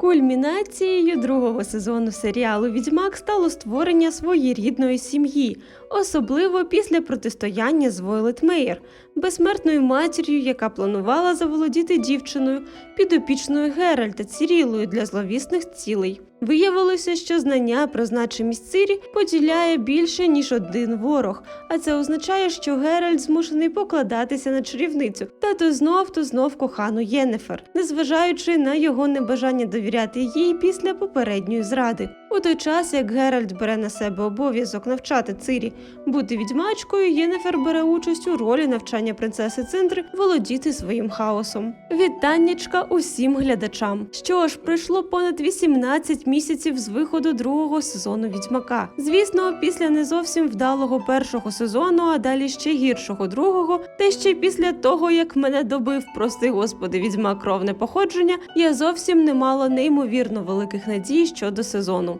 Кульмінацією другого сезону серіалу Відьмак стало створення своєрідної сім'ї, особливо після протистояння з Войлет Мейер, безсмертною матір'ю, яка планувала заволодіти дівчиною підопічною Геральта Цірілою для зловісних цілей. Виявилося, що знання про значимість Цирі поділяє більше ніж один ворог, а це означає, що Геральт змушений покладатися на чарівницю та то знов, то знов кохану Єнефер, незважаючи на його небажання довіряти їй після попередньої зради. У той час, як Геральт бере на себе обов'язок навчати Цирі бути відьмачкою, Єнефер бере участь у ролі навчання принцеси Цинтри володіти своїм хаосом. Вітаннячка усім глядачам. Що ж, пройшло понад 18 місяців з виходу другого сезону Відьмака. Звісно, після не зовсім вдалого першого сезону, а далі ще гіршого другого, та ще після того, як мене добив, прости господи, відьмак кровне походження, я зовсім не мала неймовірно великих надій щодо сезону.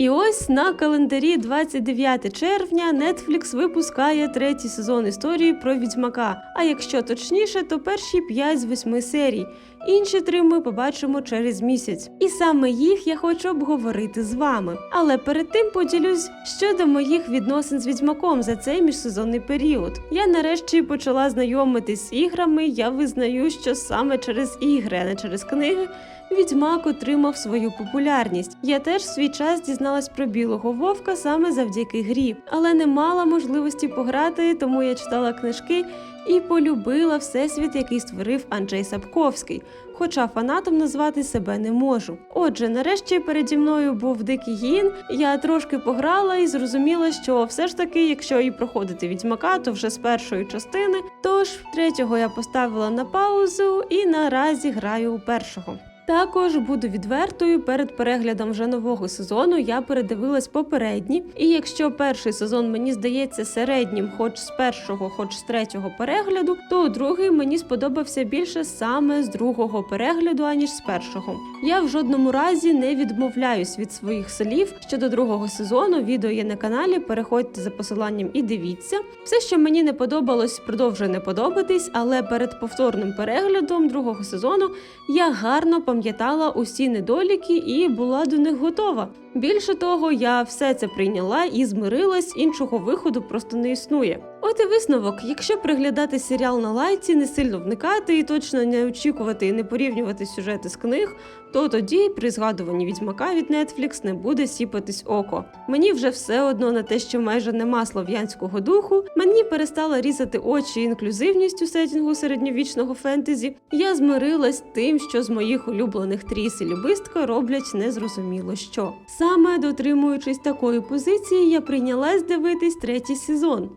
І ось на календарі 29 червня Netflix випускає третій сезон історії про відьмака. А якщо точніше, то перші 5 з 8 серій. Інші три ми побачимо через місяць. І саме їх я хочу обговорити з вами. Але перед тим поділюсь щодо моїх відносин з відьмаком за цей міжсезонний період. Я нарешті почала знайомитись з іграми. Я визнаю, що саме через ігри, а не через книги. Відьмак отримав свою популярність. Я теж в свій час дізналась про білого вовка саме завдяки грі, але не мала можливості пограти, тому я читала книжки і полюбила всесвіт, який створив Анджей Сапковський. Хоча фанатом назвати себе не можу. Отже, нарешті переді мною був дикий гін. Я трошки пограла і зрозуміла, що все ж таки, якщо і проходити відьмака, то вже з першої частини. Тож третього я поставила на паузу і наразі граю у першого. Також буду відвертою перед переглядом вже нового сезону. Я передивилась попередні, і якщо перший сезон мені здається середнім, хоч з першого, хоч з третього перегляду, то другий мені сподобався більше саме з другого перегляду, аніж з першого. Я в жодному разі не відмовляюсь від своїх слів щодо другого сезону. Відео є на каналі. Переходьте за посиланням і дивіться. Все, що мені не подобалось, продовжує не подобатись, але перед повторним переглядом другого сезону я гарно пам'ятала усі недоліки і була до них готова. Більше того, я все це прийняла і змирилась, іншого виходу просто не існує. От і висновок: якщо приглядати серіал на лайці, не сильно вникати і точно не очікувати і не порівнювати сюжети з книг, то тоді при згадуванні відьмака від Netflix не буде сіпатись око. Мені вже все одно на те, що майже нема слов'янського духу. Мені перестала різати очі інклюзивністю сетінгу середньовічного фентезі. Я змирилась тим, що з моїх улюблених тріс і любистка роблять незрозуміло що. Саме дотримуючись такої позиції, я прийнялась дивитись третій сезон.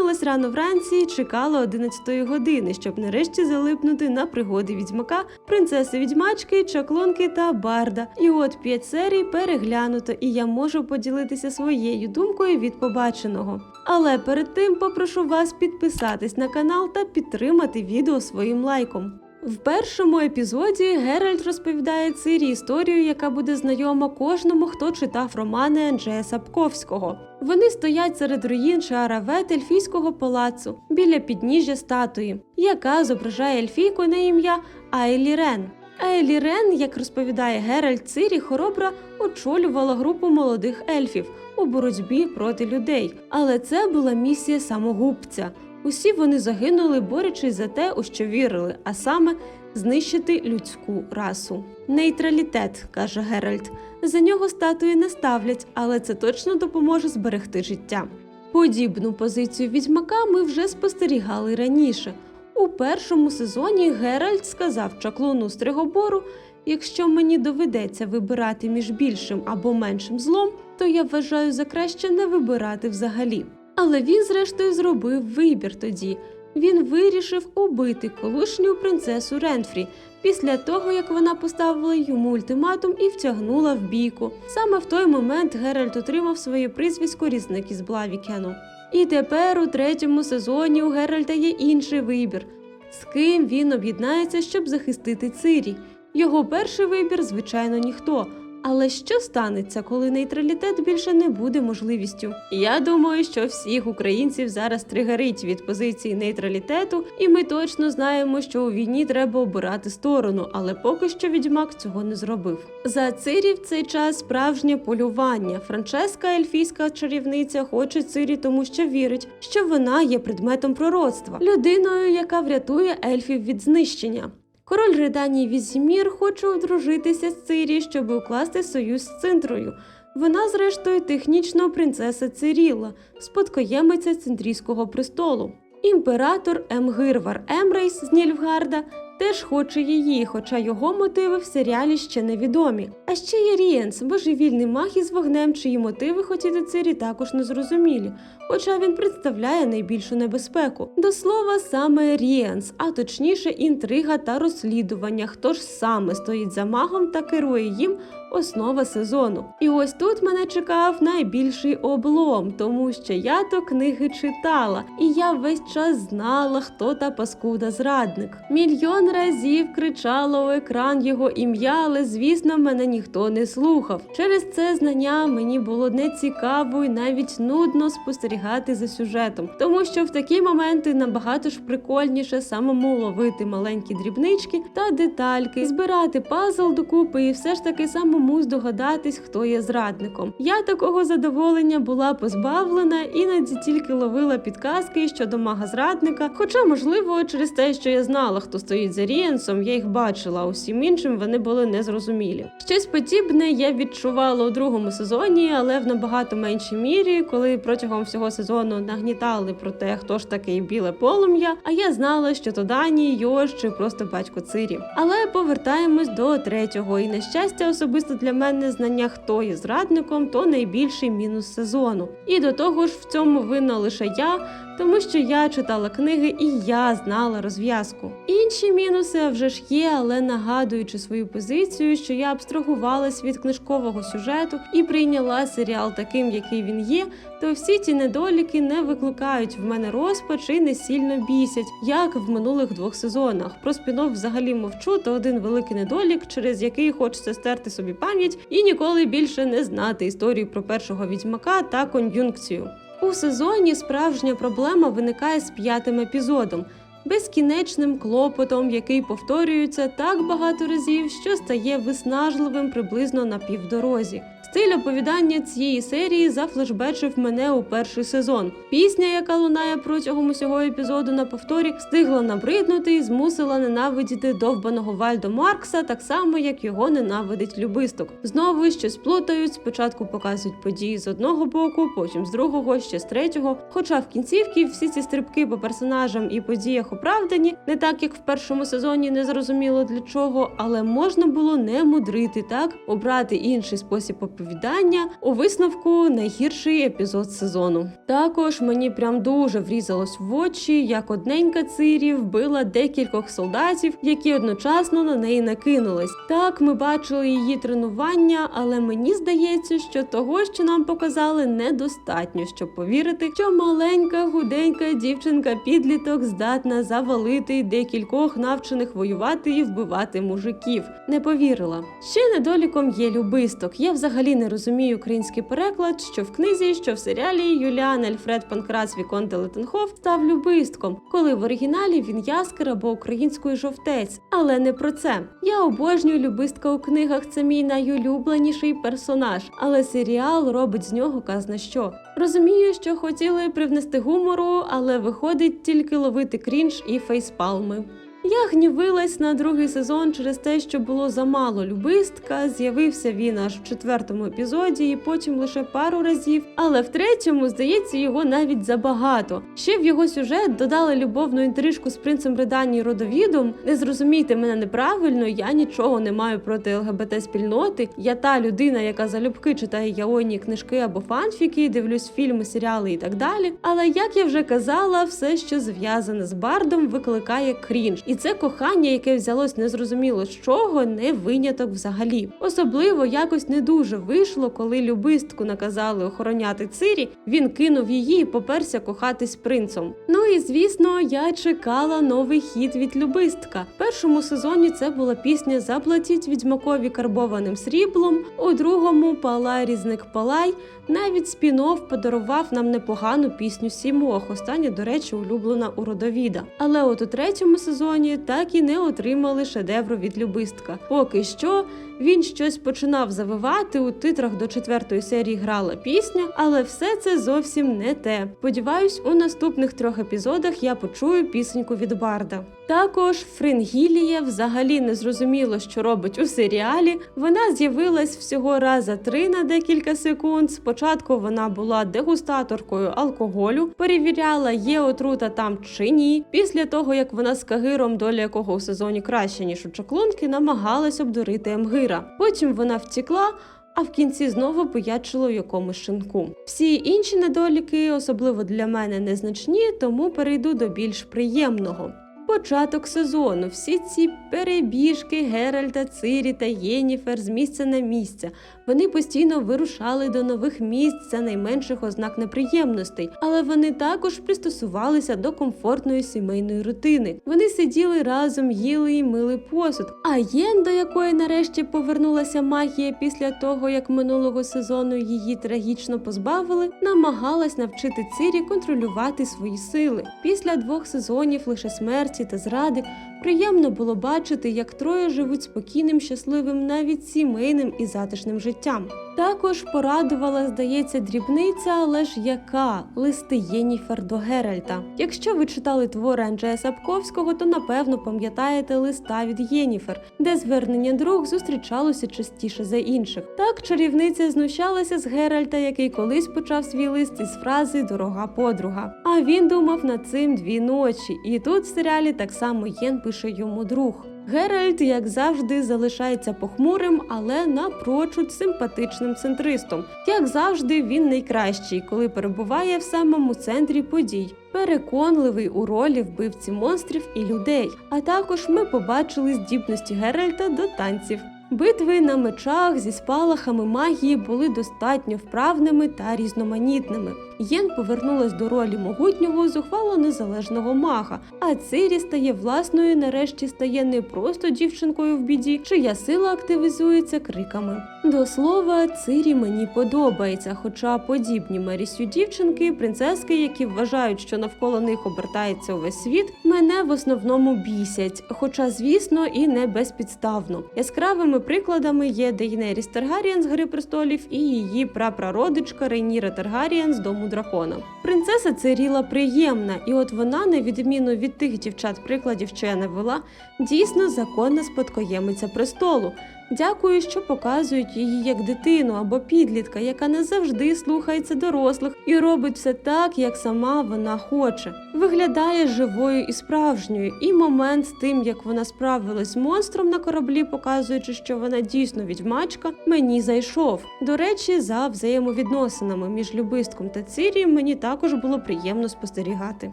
Прокинулась рано вранці і чекала 11 години, щоб нарешті залипнути на пригоди відьмака, принцеси відьмачки, чаклонки та барда. І от п'ять серій переглянуто, і я можу поділитися своєю думкою від побаченого. Але перед тим попрошу вас підписатись на канал та підтримати відео своїм лайком. В першому епізоді Геральт розповідає Цирі історію, яка буде знайома кожному, хто читав романи Анджея Сапковського. Вони стоять серед руїн Шааравет Ельфійського палацу біля підніжжя статуї, яка зображає ельфійку на ім'я Айлі Рен. Айлі Рен, як розповідає Геральт Цирі, хоробра очолювала групу молодих ельфів у боротьбі проти людей. Але це була місія самогубця. Усі вони загинули, борючись за те, у що вірили, а саме знищити людську расу. Нейтралітет, каже Геральт. За нього статуї не ставлять, але це точно допоможе зберегти життя. Подібну позицію відьмака ми вже спостерігали раніше. У першому сезоні Геральт сказав чаклуну Стригобору: якщо мені доведеться вибирати між більшим або меншим злом, то я вважаю за краще не вибирати взагалі. Але він, зрештою, зробив вибір тоді. Він вирішив убити колишню принцесу Ренфрі після того, як вона поставила йому ультиматум і втягнула в бійку. Саме в той момент Геральт отримав своє прізвисько різник із Блавікену. І тепер у третьому сезоні у Геральта є інший вибір, з ким він об'єднається, щоб захистити Цирі. Його перший вибір, звичайно, ніхто. Але що станеться, коли нейтралітет більше не буде можливістю? Я думаю, що всіх українців зараз тригерить від позиції нейтралітету, і ми точно знаємо, що у війні треба обирати сторону, але поки що відьмак цього не зробив. За Цирі в цей час справжнє полювання. Франческа, ельфійська чарівниця, хоче Цирі, тому що вірить, що вона є предметом пророцтва, людиною, яка врятує ельфів від знищення. Король Риданій Візімір хоче одружитися з Цирі, щоб укласти союз з Цинтрою. Вона, зрештою, технічно принцеса Циріла, спадкоємиця центрійського престолу. Імператор Емгирвар Емрейс з Нільфгарда теж хоче її, хоча його мотиви в серіалі ще невідомі. А ще є Рієнс, божевільний маг із вогнем, чиї мотиви хотіти Цирі також незрозумілі, хоча він представляє найбільшу небезпеку. До слова, саме Рієнс, а точніше інтрига та розслідування, хто ж саме стоїть за магом та керує їм основа сезону. І ось тут мене чекав найбільший облом, тому що я то книги читала, і я весь час знала, хто та паскуда зрадник. Мільйон разів кричала у екран його ім'я, але звісно, мене ніхто не слухав. Через це знання мені було нецікаво і навіть нудно спостерігати за сюжетом, тому що в такі моменти набагато ж прикольніше самому ловити маленькі дрібнички та детальки, збирати пазл докупи і все ж таки самому здогадатись, хто є зрадником. Я такого задоволення була позбавлена, іноді тільки ловила підказки щодо мага зрадника. Хоча, можливо, через те, що я знала, хто стоїть за Рієнсом, я їх бачила, а усім іншим вони були незрозумілі. Щось подібне я відчувала у другому сезоні, але в набагато меншій мірі, коли протягом всього сезону нагнітали про те, хто ж такий біле полум'я. А я знала, що то Дані, Йош чи просто батько Цирі. Але повертаємось до третього, і на щастя, особисто для мене знання, хто є зрадником, то найбільший мінус сезону. І до того ж, в цьому винна лише я. Тому що я читала книги і я знала розв'язку. Інші мінуси вже ж є, але нагадуючи свою позицію, що я абстрагувалась від книжкового сюжету і прийняла серіал таким, який він є, то всі ті недоліки не викликають в мене розпач і не сильно бісять, як в минулих двох сезонах. Про спінов взагалі мовчу, то один великий недолік, через який хочеться стерти собі пам'ять і ніколи більше не знати історію про першого відьмака та кон'юнкцію. У сезоні справжня проблема виникає з п'ятим епізодом, безкінечним клопотом, який повторюється так багато разів, що стає виснажливим приблизно на півдорозі. Стиль оповідання цієї серії зафлешбечив мене у перший сезон. Пісня, яка лунає протягом усього епізоду на повторі, встигла набриднути і змусила ненавидіти довбаного Вальдо Маркса, так само як його ненавидить любисток. Знову щось плутають. Спочатку показують події з одного боку, потім з другого, ще з третього. Хоча в кінцівці всі ці стрибки по персонажам і подіях оправдані, не так як в першому сезоні не зрозуміло для чого, але можна було не мудрити так, обрати інший спосіб оповідання у висновку найгірший епізод сезону. Також мені прям дуже врізалось в очі, як одненька Цирі вбила декількох солдатів, які одночасно на неї накинулись. Так, ми бачили її тренування, але мені здається, що того, що нам показали, недостатньо, щоб повірити, що маленька худенька дівчинка підліток здатна завалити декількох навчених воювати і вбивати мужиків. Не повірила. Ще недоліком є любисток. Я взагалі не розумію український переклад, що в книзі, що в серіалі Юліан Ельфред Панкрац Віконте Летенхоф став любистком, коли в оригіналі він яскер або українською жовтець. Але не про це. Я обожнюю любистка у книгах. Це мій найулюбленіший персонаж, але серіал робить з нього казна що. Розумію, що хотіли привнести гумору, але виходить тільки ловити крінж і фейспалми. Я гнівилась на другий сезон через те, що було замало любистка. З'явився він аж в четвертому епізоді, і потім лише пару разів. Але в третьому, здається, його навіть забагато. Ще в його сюжет додали любовну інтрижку з принцем Реданії Родовідом. Не зрозумійте мене неправильно, я нічого не маю проти ЛГБТ спільноти. Я та людина, яка залюбки читає яойні книжки або фанфіки, дивлюсь фільми, серіали і так далі. Але як я вже казала, все, що зв'язане з бардом, викликає крінж. І це кохання, яке взялось незрозуміло з чого, не виняток взагалі. Особливо якось не дуже вийшло, коли любистку наказали охороняти Цирі. Він кинув її і поперся кохатись принцом. Ну і звісно, я чекала новий хіт від любистка. В першому сезоні це була пісня Заплатіть відьмакові карбованим сріблом. У другому Палай різник Палай. Навіть спінов подарував нам непогану пісню Сімох. Остання, до речі, улюблена у родовіда. Але от у третьому сезоні так і не отримали шедевру від любистка. Поки що він щось починав завивати у титрах до четвертої серії грала пісня, але все це зовсім не те. Сподіваюсь, у наступних трьох епізодах я почую пісеньку від Барда. Також Фрингілія взагалі не зрозуміло, що робить у серіалі. Вона з'явилась всього раза три на декілька секунд. Спочатку вона була дегустаторкою алкоголю, перевіряла, є отрута там чи ні. Після того, як вона з Кагиром, доля якого у сезоні краще ніж у чаклунки, намагалась обдурити Емгира. Потім вона втікла. А в кінці знову поячило в якомусь шинку. Всі інші недоліки, особливо для мене, незначні, тому перейду до більш приємного. Початок сезону, всі ці перебіжки Геральта, Цирі та Єніфер з місця на місце. Вони постійно вирушали до нових місць за найменших ознак неприємностей, але вони також пристосувалися до комфортної сімейної рутини. Вони сиділи разом, їли і мили посуд. А Єн, до якої нарешті повернулася магія після того, як минулого сезону її трагічно позбавили, намагалась навчити Цирі контролювати свої сили. Після двох сезонів лише смерті та зради приємно було бачити, як троє живуть спокійним, щасливим, навіть сімейним і затишним життям. Також порадувала, здається, дрібниця, але ж яка листи Єніфер до Геральта. Якщо ви читали твори Анджея Сапковського, то напевно пам'ятаєте листа від Єніфер, де звернення друг зустрічалося частіше за інших. Так чарівниця знущалася з Геральта, який колись почав свій лист із фрази Дорога подруга. А він думав над цим дві ночі. І тут в серіалі так само Єн пише йому друг. Геральт, як завжди, залишається похмурим, але напрочуд симпатичним центристом. Як завжди, він найкращий, коли перебуває в самому центрі подій. Переконливий у ролі вбивці монстрів і людей. А також ми побачили здібності Геральта до танців. Битви на мечах зі спалахами магії були достатньо вправними та різноманітними. Єн повернулась до ролі могутнього, зухвало незалежного мага, а Цирі стає власною, нарешті стає не просто дівчинкою в біді, чия сила активізується криками. До слова, Цирі мені подобається, хоча подібні Мерісю дівчинки, принцески, які вважають, що навколо них обертається увесь світ, мене в основному бісять, хоча, звісно, і не безпідставно. Яскравими прикладами є Дейнеріс Таргарієн з Гри престолів і її прапрародичка Рейніра Таргарієн з дому дракона. Принцеса Циріла приємна, і от вона, на відміну від тих дівчат прикладів, що я навела, дійсно законна спадкоємиця престолу. Дякую, що показують її як дитину або підлітка, яка не завжди слухається дорослих і робить все так, як сама вона хоче. Виглядає живою і справжньою, і момент з тим, як вона справилась з монстром на кораблі, показуючи, що вона дійсно відьмачка, мені зайшов. До речі, за взаємовідносинами між любистком та Цирієм мені також було приємно спостерігати.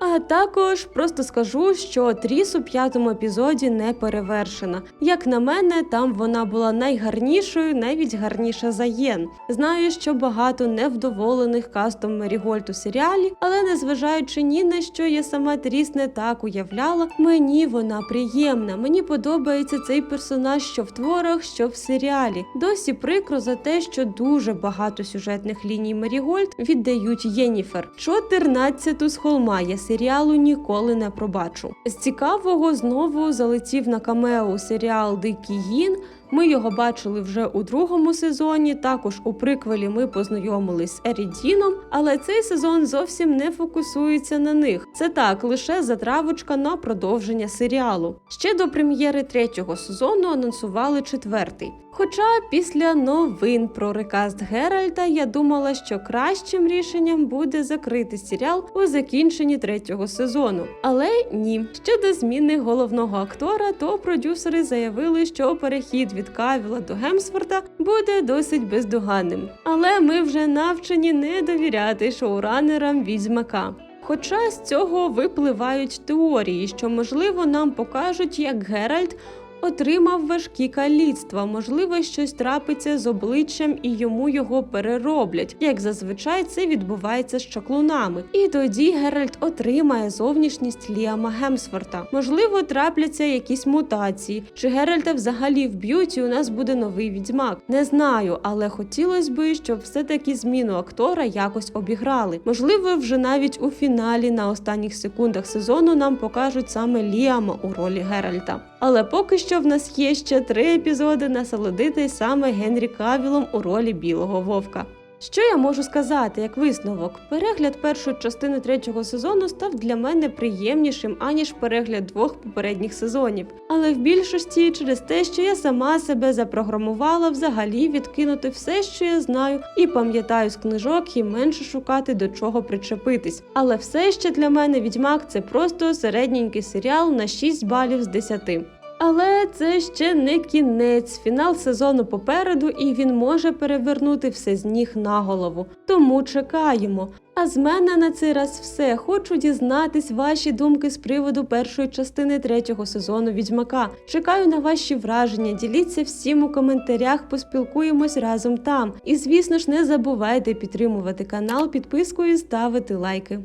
А також просто скажу, що Тріс у п'ятому епізоді не перевершена. Як на мене, там вона була найгарнішою, навіть гарніша за Єн. Знаю, що багато невдоволених кастом Мерігольд у серіалі, але незважаючи ні на що я сама Тріс не так уявляла, мені вона приємна. Мені подобається цей персонаж, що в творах, що в серіалі. Досі прикро за те, що дуже багато сюжетних ліній Мерігольд віддають Єніфер. 14-ту з холма я серіалу ніколи не пробачу. З цікавого знову залетів на камео серіал Дикий Гін. Ми його бачили вже у другому сезоні. Також у приквелі ми познайомились з Ерідіном, але цей сезон зовсім не фокусується на них. Це так, лише затравочка на продовження серіалу. Ще до прем'єри третього сезону анонсували четвертий. Хоча після новин про рекаст Геральта я думала, що кращим рішенням буде закрити серіал у закінченні третього сезону. Але ні. Щодо зміни головного актора, то продюсери заявили, що перехід від Кавіла до Гемсворта буде досить бездоганним. Але ми вже навчені не довіряти шоуранерам відьмака. Хоча з цього випливають теорії, що можливо нам покажуть, як Геральт отримав важкі каліцтва, можливо, щось трапиться з обличчям і йому його перероблять, як зазвичай це відбувається з чаклунами. І тоді Геральт отримає зовнішність Ліама Гемсворта. Можливо, трапляться якісь мутації, чи Геральта взагалі вб'ють і у нас буде новий відьмак. Не знаю, але хотілося би, щоб все-таки зміну актора якось обіграли. Можливо, вже навіть у фіналі на останніх секундах сезону нам покажуть саме Ліама у ролі Геральта. Але поки що в нас є ще три епізоди насолодити саме Генрі Кавілом у ролі білого вовка. Що я можу сказати як висновок? Перегляд першої частини третього сезону став для мене приємнішим аніж перегляд двох попередніх сезонів. Але в більшості через те, що я сама себе запрограмувала взагалі відкинути все, що я знаю, і пам'ятаю з книжок, і менше шукати до чого причепитись. Але все ще для мене відьмак це просто середненький серіал на 6 балів з 10. Але це ще не кінець. Фінал сезону попереду, і він може перевернути все з ніг на голову. Тому чекаємо. А з мене на цей раз все. Хочу дізнатись ваші думки з приводу першої частини третього сезону Відьмака. Чекаю на ваші враження. Діліться всім у коментарях, поспілкуємось разом там. І звісно ж, не забувайте підтримувати канал підпискою і ставити лайки.